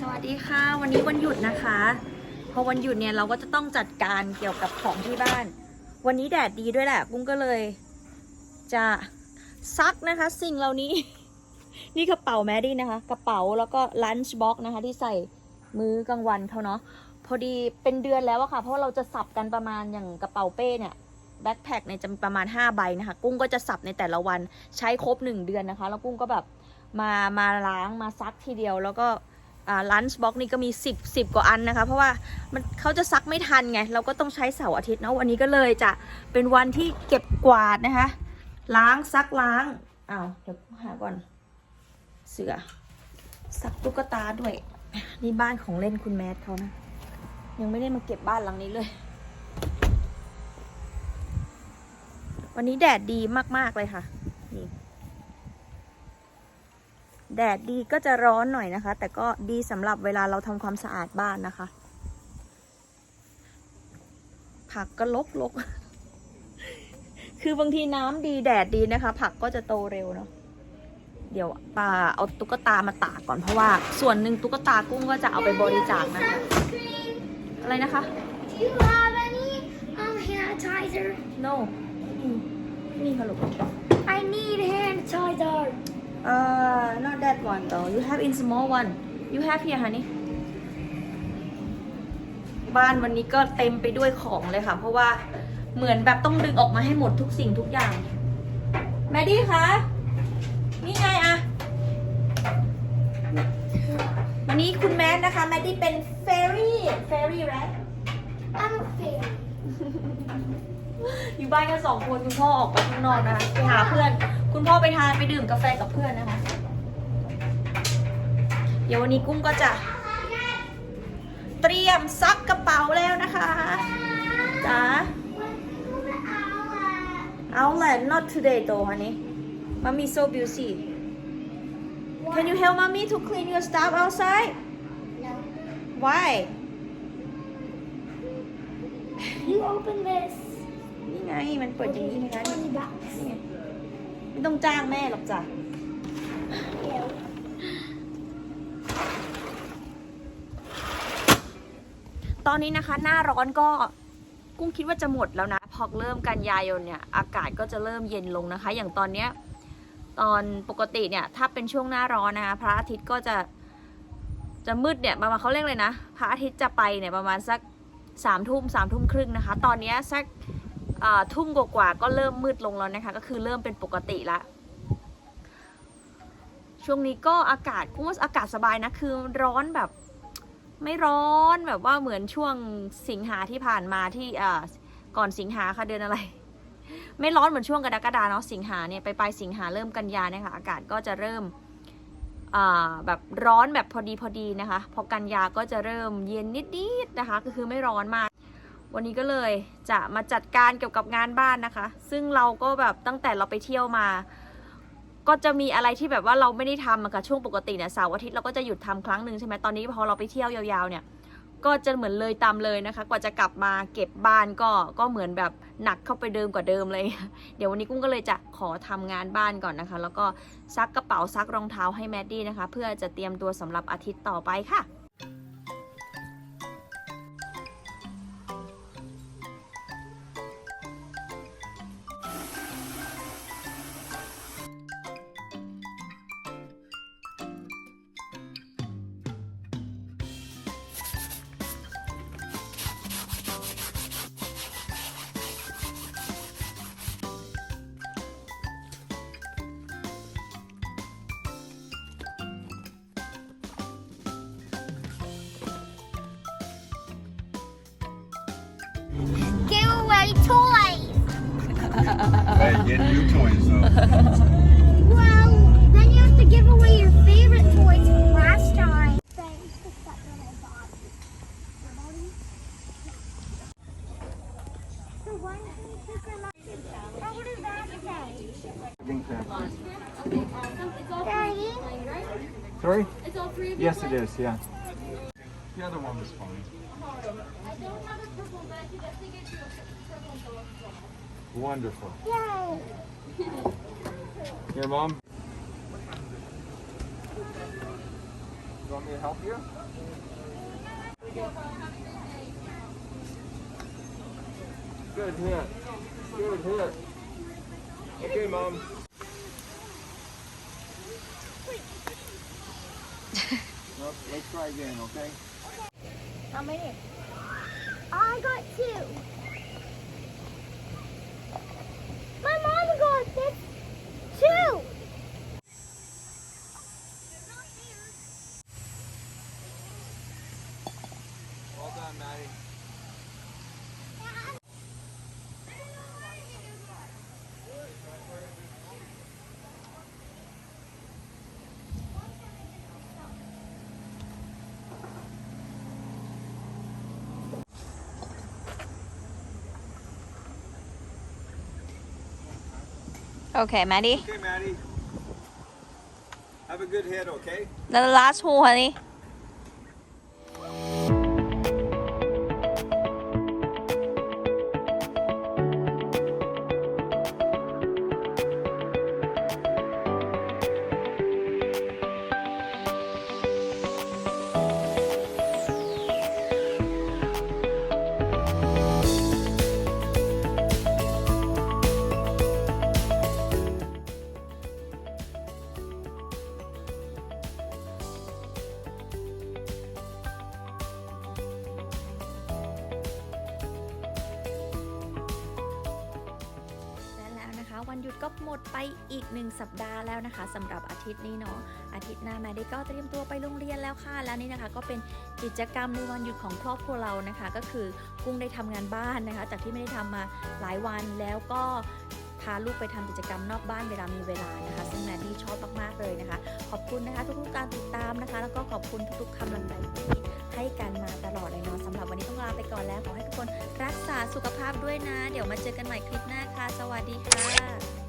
สวัสดีค่ะ วันนี้วันหยุดนะคะพอวันหยุดเนี่ยเราก็จะต้องจัดการเกี่ยวกับของที่บ้าน วันนี้แดดดีด้วยแหละกุ้งก็เลย จะซักนะคะ สิ่งเหล่านี้ นี่กระเป๋าแมดดี้นะคะ กระเป๋าแล้วก็ลันช์บ็อกนะคะที่ใส่มื้อกลางวันเขาเนาะพอดีเป็นเดือนแล้วอะค่ะ เพราะว่าเราจะสับกันประมาณอย่างกระเป๋าเป้เนี่ย แบ็คแพคเนี่ยจะประมาณ 5 ใบนะคะ กุ้งก็จะสับในแต่ละวันใช้ครบ 1 เดือนนะคะ แล้วกุ้งก็แบบมามาล้างมาซักทีเดียวแล้วก็อ่าลันช์บ็อกนี่ก็มี 10 10 กว่าอันนะคะ เพราะว่ามันเขาจะซักไม่ทันไง เราก็ต้องใช้เสาร์อาทิตย์เนาะวันนี้ก็เลยจะเป็นวันที่เก็บกวาดนะคะ ล้างซักล้างอ้าวเดี๋ยวหาก่อน เสือซักตุ๊กตาด้วย นี่บ้านของเล่นคุณแมทเขานะ ยังไม่ได้มาเก็บบ้านหลังนี้เลย วันนี้แดดดีมาก ๆ เลยค่ะ นี่แดดดีก็จะร้อนหน่อยนะคะ แต่ก็ดีสำหรับเวลาเราทำความสะอาดบ้านนะคะ ผักก็ลกลกคือบางทีน้ำดีแดดดีนะคะ ผักก็จะโตเร็วเนาะเดี๋ยวปาเอาตุ๊กตามาตากก่อนเพราะว่า ส่วนหนึ่งตุ๊กตากุ้งก็จะเอาไปบริจาคนะคะ อะไรนะคะ Do you have any um hand sanitizer? no นี่นี่ค่ะลูก I need hand sanitizer. uh not that one though you have in small one you have here honey บ้านวันนี้ก็เต็มไปด้วยของเลยค่ะ เพราะว่าเหมือนแบบต้องดึงออกมาให้หมดทุกสิ่งทุกอย่าง แมดดี้คะนี่ไงอะวันนี้คุณแมทนะคะ แมดดี้เป็นเฟรี่เฟรี่แรด I'm a fairy. อยู่บ้านกันสองคนคุณพ่อออกไปข้างนอกนะคะไปหาเพื่อน คุณพ่อไปทานไปดื่มกาแฟกับเพื่อนนะคะ เดี๋ยววันนี้กุ้งก็จะ เตรียมซักกระเป๋าแล้วนะคะจ้า outlet not today though honey mommy so busy can you help mommy to clean your stuff outside No. why You open this. นี่ไงมันเปิดอย่างนี้นะคะ Twenty bucks. นี่ไงไม่ต้องจ้างแม่หรอกจ้ะ Ew. ตอนนี้นะคะ หน้าร้อนก็กุ้งคิดว่าจะหมดแล้วนะ พอเริ่มกันยายนเนี่ย อากาศก็จะเริ่มเย็นลงนะคะ อย่างตอนเนี้ยตอนปกติเนี่ย ถ้าเป็นช่วงหน้าร้อนนะคะพระอาทิตย์ก็จะจะมืดเนี่ยประมาณเขาเรียกเลยนะ พระอาทิตย์จะไปเนี่ยประมาณสักสามทุ่มสามทุ่มครึ่งนะคะ ตอนเนี้ยสักอ่า ทุ่มกว่าก็เริ่มมืดลงแล้วนะคะ ก็คือเริ่มเป็นปกติละช่วงนี้ก็อากาศกุ้งว่าอากาศสบายนะคือร้อนแบบ ไม่ร้อนแบบว่าเหมือนช่วงสิงหาที่ผ่านมาที่ก่อนสิงหาค่ะเดือนอะไร ไม่ร้อนเหมือนช่วงกรกฎาเนาะสิงหาเนี่ยไปปลายสิงหาเริ่มกันยาเนี่ยค่ะอากาศก็จะเริ่มแบบร้อนแบบพอดีพอดีนะคะ พอกันยาก็จะเริ่มเย็นนิดๆนะคะ ก็คือไม่ร้อนมาก วันนี้ก็เลยจะมาจัดการเกี่ยวกับงานบ้านนะคะ ซึ่งเราก็แบบตั้งแต่เราไปเที่ยวมา ก็จะมีอะไรที่แบบว่าเราไม่ได้ทำอะค่ะช่วงปกติเนี่ยเสาร์อาทิตย์เราก็จะหยุดทำครั้งหนึ่งใช่ไหมตอนนี้พอเราไปเที่ยวยาวๆเนี่ยก็จะเหมือนเลยตามเลยนะคะ กว่าจะกลับมาเก็บบ้านก็ก็เหมือนแบบหนักเข้าไปเดิมกว่าเดิมเลย เดี๋ยววันนี้กุ้งก็เลยจะขอทำงานบ้านก่อนนะคะ แล้วก็ซักกระเป๋าซักรองเท้าให้แมดดี้นะคะ เพื่อจะเตรียมตัวสำหรับอาทิตย์ต่อไปค่ะ Give away toys. Hey, get new toys though. Well, then you have to give away your favorite toys from last time. Thanks for that little body. So why don't you take your license? Oh, what does that say? Think that- Daddy? Sorry? Yes, it is. Yeah. The other one was fine. Wonderful. Yay! Here, Mom. You want me to help you? Good hit. Good hit. Okay, Mom. let's, let's try again, okay? How many? I got two. My mom got this two. Well done, Maddie. Okay, Maddie. Okay, Maddie. Have a good hit, okay? The last hole, honey. วันหยุดก็หมดไปอีกหนึ่งสัปดาห์แล้วนะคะสำหรับอาทิตย์นี้เนาะอาทิตย์หน้าแม่ได้ก็เตรียมตัวไปโรงเรียนแล้วค่ะ แล้วนี่นะคะก็เป็นกิจกรรมในวันหยุดของครอบครัวเรานะคะ ก็คือกุ้งได้ทำงานบ้านนะคะ จากที่ไม่ได้ทำมาหลายวันแล้วก็พาลูกไปทำกิจกรรมนอกบ้านเวลามีเวลานะคะ ซึ่งแมดดี้ชอบมาก ๆ เลยนะคะ ขอบคุณนะคะ ทุกๆการติดตามนะคะ แล้วก็ขอบคุณทุกๆกำลังใจที่ให้กันมาตลอดเลยเนาะสำหรับวันนี้ต้องลาไปก่อนแล้ว ขอให้ทุกคน สุขภาพด้วยนะ เดี๋ยวมาเจอกันใหม่คลิปหน้าค่ะ สวัสดีค่ะ